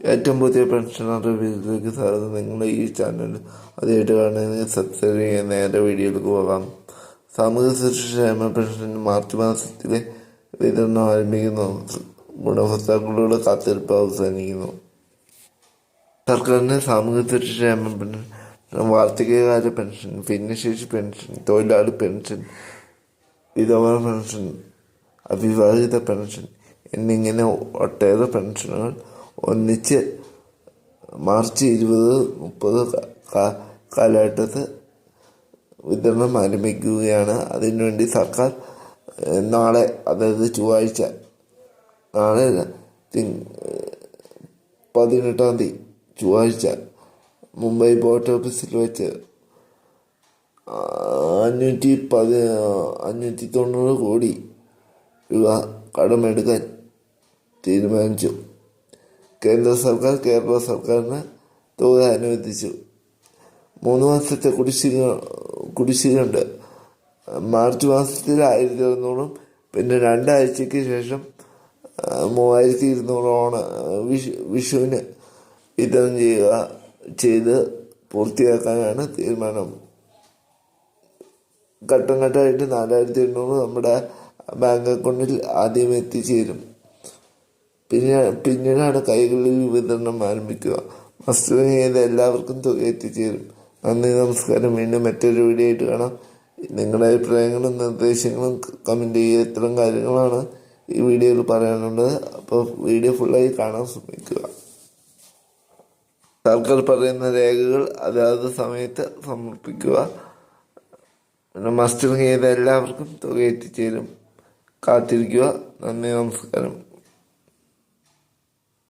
ഏറ്റവും പുതിയ പെൻഷൻ അറിവിലേക്ക് സ്വാഗതം നിങ്ങൾ ഈ ചാനൽ ആദ്യമായിട്ട് കാണുന്നതിന് സബ്സ്ക്രൈബ് ചെയ്യാൻ നേരെ വീഡിയോയിലേക്ക് പോകാം. സാമൂഹ്യ സുരക്ഷ പെൻഷൻ മാർച്ച് മാസത്തിലെ വിതരണം ആരംഭിക്കുന്നു. ഗുണഭോക്താക്കളുടെ കാത്തിരിപ്പ് അവസാനിക്കുന്നു. സർക്കാരിന്റെ സാമൂഹ്യ സുരക്ഷ പെൻഷൻ വാർദ്ധക്യകാല പെൻഷൻ ഭിന്നശേഷി പെൻഷൻ തൊഴിലാളി പെൻഷൻ വിധവ പെൻഷൻ അവിവാഹിത പെൻഷൻ എന്നിങ്ങനെ ഒട്ടേറെ പെൻഷനുകൾ ഒന്നിച്ച് മാർച്ച് ഇരുപത് മുപ്പത് കാലഘട്ടത്ത് വിതരണം ആരംഭിക്കുകയാണ്. അതിനുവേണ്ടി സർക്കാർ നാളെ അതായത് ചൊവ്വാഴ്ച നാളെ പതിനെട്ടാം തീയതി ചൊവ്വാഴ്ച മുംബൈ പോർട്ട് ഓഫീസിൽ വെച്ച് അഞ്ഞൂറ്റി പതി അഞ്ഞൂറ്റി തൊണ്ണൂറ് കോടി രൂപ കടമെടുക്കാൻ തീരുമാനിച്ചു. കേന്ദ്ര സർക്കാർ കേരള സർക്കാരിന് തുക അനുവദിച്ചു. മൂന്ന് മാസത്തെ കുടിശ്ശിക കുടിശ്ശികയുണ്ട്. മാർച്ച് മാസത്തിൽ ആയിരത്തി അറുന്നൂറും പിന്നെ രണ്ടാഴ്ചയ്ക്ക് ശേഷം മൂവായിരത്തി ഇരുന്നൂറ് വിഷു വിഷുവിന് വിതരണം ചെയ്യുക ചെയ്ത് പൂർത്തിയാക്കാനാണ് തീരുമാനം. ഘട്ടം ഘട്ടമായിട്ട് നാലായിരത്തി എണ്ണൂറ് നമ്മുടെ ബാങ്ക് അക്കൗണ്ടിൽ ആദ്യം എത്തിച്ചേരും. പിന്നെ പിന്നീടാണ് കൈകളിൽ വിതരണം ആരംഭിക്കുക. മസ്റ്ററിങ് ചെയ്ത് എല്ലാവർക്കും തുക എത്തിച്ചേരും. നന്ദി നമസ്കാരം. വീണ്ടും മറ്റൊരു വീഡിയോ ആയിട്ട് കാണാം. നിങ്ങളുടെ അഭിപ്രായങ്ങളും നിർദ്ദേശങ്ങളും കമന്റ് ചെയ്യുക. ഇത്തരം കാര്യങ്ങളാണ് ഈ വീഡിയോയിൽ പറയാനുള്ളത്. അപ്പോൾ വീഡിയോ ഫുള്ളായി കാണാൻ ശ്രമിക്കുക. സർക്കാർ പറയുന്ന രേഖകൾ അതാത് സമയത്ത് സമർപ്പിക്കുക. പിന്നെ മസ്റ്ററിങ് ചെയ്ത എല്ലാവർക്കും തുക എത്തിച്ചേരും. കാത്തിരിക്കുക. നന്ദി നമസ്കാരം.